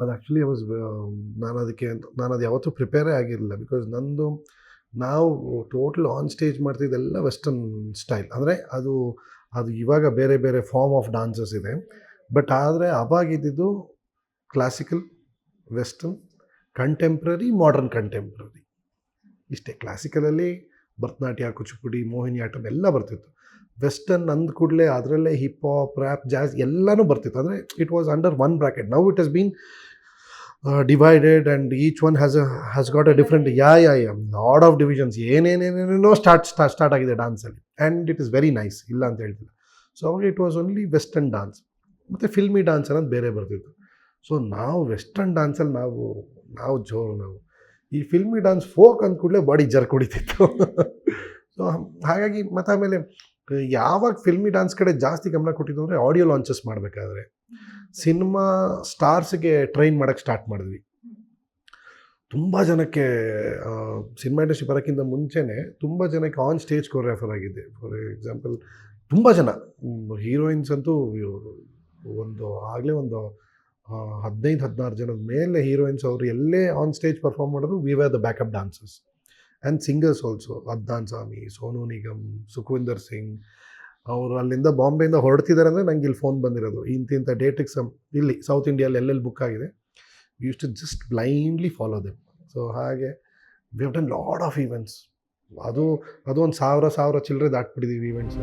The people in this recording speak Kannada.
ಅದು ಆ್ಯಕ್ಚುಲಿ ವಾಸ್ ನಾನು ಅದಕ್ಕೆ ನಾನು ಅದು ಯಾವತ್ತೂ ಪ್ರಿಪೇರೇ ಆಗಿರಲಿಲ್ಲ ಬಿಕಾಸ್ ನಂದು ನಾವು ಟೋಟಲ್ ಆನ್ ಸ್ಟೇಜ್ ಮಾಡ್ತಿದ್ದೆಲ್ಲ ವೆಸ್ಟರ್ನ್ ಸ್ಟೈಲ್ ಅಂದರೆ ಅದು ಅದು ಇವಾಗ ಬೇರೆ ಬೇರೆ ಫಾರ್ಮ್ ಆಫ್ ಡಾನ್ಸಸ್ ಇದೆ. ಬಟ್ ಆದರೆ ಅವಾಗಿದ್ದು classical western contemporary modern contemporary ಇಷ್ಟೇ ಕ್ಲಾಸಿಕಲಲ್ಲಿ ಭರತನಾಟ್ಯ, ಕೂಚಿಪುಡಿ, ಮೋಹಿನಿ ಆಟಂ ಎಲ್ಲ ಬರ್ತಿತ್ತು. ವೆಸ್ಟರ್ನ್ ಅಂದ ಕೂಡಲೇ ಅದರಲ್ಲೇ ಹಿಪ್ ಹಾಪ್ ರ್ಯಾಪ್ ಜಾಸ್ ಎಲ್ಲನೂ ಬರ್ತಿತ್ತು. ಅಂದರೆ it was under one bracket now it has been divided and each one has has got a different yeah yeah yeah lot of divisions ಏನೇನೇನೇನೋ start start start ಆಗಿದೆ ಡಾನ್ಸಲ್ಲಿ and it is very nice ಇಲ್ಲ ಅಂತ ಹೇಳ್ತಿಲ್ಲ. ಸೊ ಅವಾಗ it was only western dance ಮತ್ತು ಫಿಲ್ಮಿ ಡಾನ್ಸ್ ಅನ್ನೋದು ಬೇರೆ ಬರ್ತಿತ್ತು. ಸೊ ನಾವು ವೆಸ್ಟರ್ನ್ ಡಾನ್ಸಲ್ಲಿ ನಾವು ನಾವು ಜೋರು ನಾವು. ಈ ಫಿಲ್ಮಿ ಡಾನ್ಸ್ ಫೋಕ್ ಅಂದ ಕೂಡಲೇ ಬಾಡಿ ಜರ್ ಕುಡಿತಿತ್ತು. ಸೊ ಹಾಗಾಗಿ ಮತ್ತು ಆಮೇಲೆ ಯಾವಾಗ ಫಿಲ್ಮಿ ಡಾನ್ಸ್ ಕಡೆ ಜಾಸ್ತಿ ಗಮನ ಕೊಟ್ಟಿದ್ದು ಅಂದರೆ ಆಡಿಯೋ ಲಾಂಚಸ್ ಮಾಡಬೇಕಾದ್ರೆ. ಸಿನಿಮಾ ಸ್ಟಾರ್ಸ್ಗೆ ಟ್ರೈನ್ ಮಾಡೋಕ್ಕೆ ಸ್ಟಾರ್ಟ್ ಮಾಡಿದ್ವಿ. ತುಂಬ ಜನಕ್ಕೆ ಸಿನಿಮಾ ಇಂಡಸ್ಟ್ರಿ ಬರೋಕ್ಕಿಂತ ಮುಂಚೆನೇ ತುಂಬ ಜನಕ್ಕೆ ಆನ್ ಸ್ಟೇಜ್ ಕೊರಿಯೋಗ್ರಾಫರ್ ಆಗಿದ್ದೆ. ಫಾರ್ ಎಕ್ಸಾಂಪಲ್ ತುಂಬ ಜನ. ಹೀರೋಯಿನ್ಸ್ ಅಂತೂ ಒಂದು, ಆಗಲೇ ಒಂದು ಹದಿನೈದು, ಹದಿನಾರು ಜನದ ಮೇಲೆ ಹೀರೋಯಿನ್ಸ್ ಅವರು ಎಲ್ಲೇ ಆನ್ ಸ್ಟೇಜ್ ಪರ್ಫಾರ್ಮ್ ಮಾಡಿದ್ರು we were the backup dancers and singers also Adnan Sami, Sonu Nigam, Sukhwinder Singh ಅವರು ಅಲ್ಲಿಂದ ಬಾಂಬೆಯಿಂದ ಹೊರಡ್ತಿದ್ದಾರೆ ಅಂದರೆ ನಂಗೆ ಇಲ್ಲಿ ಫೋನ್ ಬಂದಿರೋದು. ಇಂತಿಂಥ ಡೇಟಿಗೆ ಸಮ್ ಇಲ್ಲಿ ಸೌತ್ ಇಂಡಿಯಲ್ಲಿ ಎಲ್ಲೆಲ್ಲಿ ಬುಕ್ ಆಗಿದೆ use to just blindly follow them so ಹಾಗೆ we have done lot of events ಅದು ಅದು ಒಂದು ಸಾವಿರ ಸಾವಿರ ಚಿಲ್ಲರೆ ದಾಟ್ಬಿಟ್ಟಿದ್ದೀವಿ ಈವೆಂಟ್ಸ್